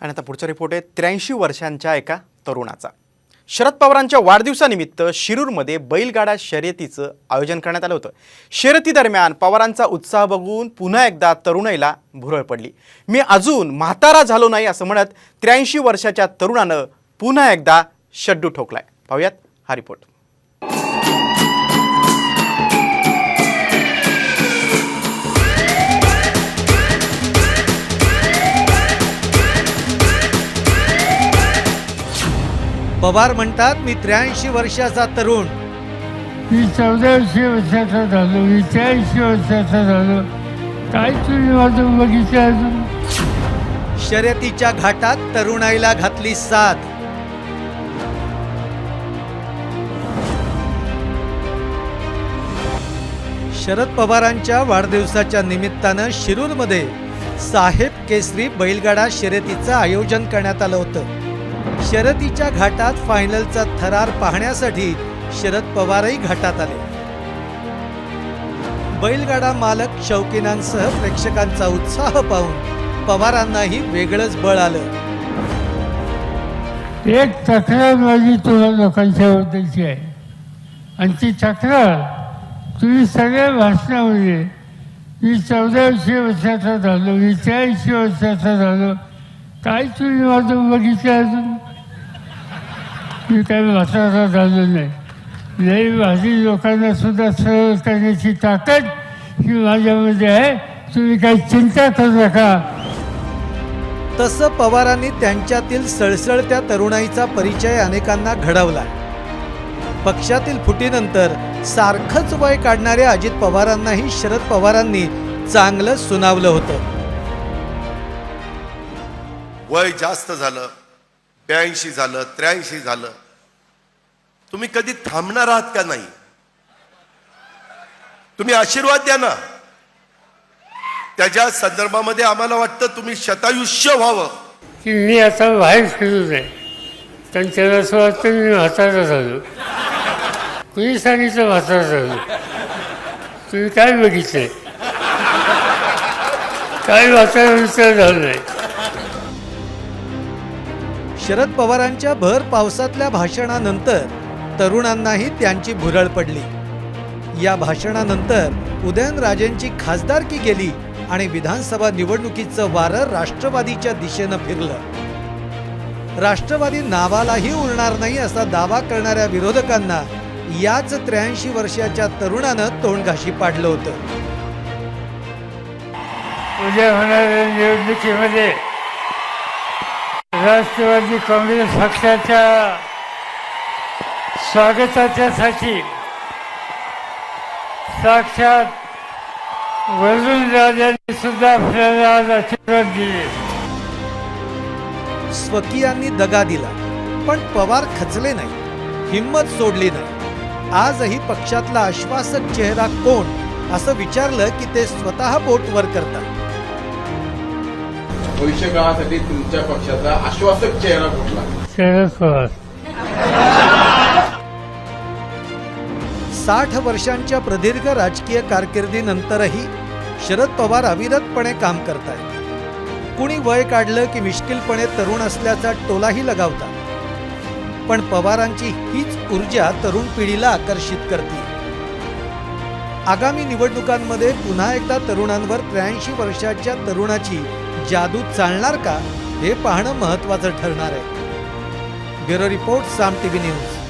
आणि आता पुढचा रिपोर्ट आहे त्र्याऐंशी वर्षांच्या एका तरुणाचा. शरद पवारांच्या वाढदिवसानिमित्त शिरूरमध्ये बैलगाडा शर्यतीचं आयोजन करण्यात आलं होतं. शर्यतीदरम्यान पवारांचा उत्साह बघून पुन्हा एकदा तरुणाईला भुरळ पडली. मी अजून म्हातारा झालो नाही असं म्हणत त्र्याऐंशी वर्षाच्या तरुणानं पुन्हा एकदा शड्डू ठोकलाय. पाहूयात हा रिपोर्ट पवार म्हणतात मी त्र्याऐंशी वर्षाचा तरुण. मी चौदाशे वर्षाचा झालो मी त्र्याऐंशी वर्षाचा झालो. काय तुम्ही माझं बघितलं अजून? शर्यतीच्या घाटात तरुणाईला घातली साथ. शरद पवारांच्या वाढदिवसाच्या निमित्तानं शिरूरमध्ये साहेब केसरी बैलगाडा शर्यतीचं आयोजन करण्यात आलं होतं. शर्यतीच्या घाटात फायनलचा थरार पाहण्यासाठी शरद पवारही घाटात आले. बैलगाडा मालक शौकीनांसह प्रेक्षकांचा उत्साह पाहून पवारांनाही वेगळंच बळ आलं. एक तक्रार माझी तुला लोकांच्याबद्दलची आहे. आणि ती तक्रार तुम्ही सगळ्या भाषणामध्ये मी चौदाशे वर्षाचा झालो मी त्र्याऐंशी वर्षाचा झालो. काय तुम्ही माझं बघितलं अजून? मी काय म्हातारा झालो नाही. लई माझी लोकांना सुद्धा सरळ करण्याची ताकद ही माझ्यामध्ये आहे. तुम्ही काही चिंता करू नका. तसं पवारांनी त्यांच्यातील सळसळत्या तरुणाईचा परिचय अनेकांना घडवला. पक्षातील फुटीनंतर सारखंच वय काढणाऱ्या अजित पवारांनाही शरद पवारांनी चांगलं सुनावलं होतं. वय जास्त झालं. ब्याऐंशी झालं त्र्याऐंशी झालं. तुम्ही कधी थांबणार आहात का नाही? तुम्ही आशीर्वाद द्या ना. त्याच्या संदर्भामध्ये आम्हाला वाटतं तुम्ही शतायुष्य व्हावं. की मी आता बाहेर फिरू नये पण त्याला असं वाटतं मी म्हातारा झालो. कुणी सांगितलं म्हातारा झालो? तुम्ही काय बघितलंय? काय म्हातारा विचार झालं नाही? शरद पवारांच्या भर पावसातल्या भाषणानंतर तरुणांनाही त्यांची भुरळ पडली. या भाषणानंतर उदयनराजेंची खासदारकी गेली आणि विधानसभा निवडणुकीचं वारं राष्ट्रवादीच्या दिशेनं फिरलं. राष्ट्रवादी नावालाही उरणार नाही असा दावा करणाऱ्या विरोधकांना याच त्र्याऐंशी वर्षाच्या तरुणानं तोंडघाशी पाडलं होतं. उद्या होणाऱ्या निवडणुकीमध्ये राष्ट्रवादी काँग्रेस पक्षाच्या स्वागताच्यासाठी साक्षात वरुण राजांनी सुद्धा आपल्याला आज आशीर्वाद दिले. स्वकीयांनी दगा दिला पण पवार खचले नाही हिंमत सोडली नाही. आजही पक्षातला आश्वासक चेहरा कोण असं विचारलं की ते स्वतः बोट वर करतात. भविष्य काळासाठी तुमच्या पक्षाचा आश्वासक चेहरा कुठला शरद पवार साठ वर्षांच्या प्रदीर्घ राजकीय कारकिर्दीनंतरही शरद पवार अविरतपणे काम करतायत. कुणी वय काढलं की मिश्किलपणे तरुण असल्याचा टोलाही लगावतात. पण पवारांची हीच ऊर्जा तरुण पिढीला आकर्षित करते आगामी निवडणुकांमध्ये पुन्हा एकदा तरुणांवर त्र्याऐंशी वर्षाच्या तरुणाची जादू चालणार का हे पाहणं महत्वाचं ठरणार आहे. Bureau report Saam TV news.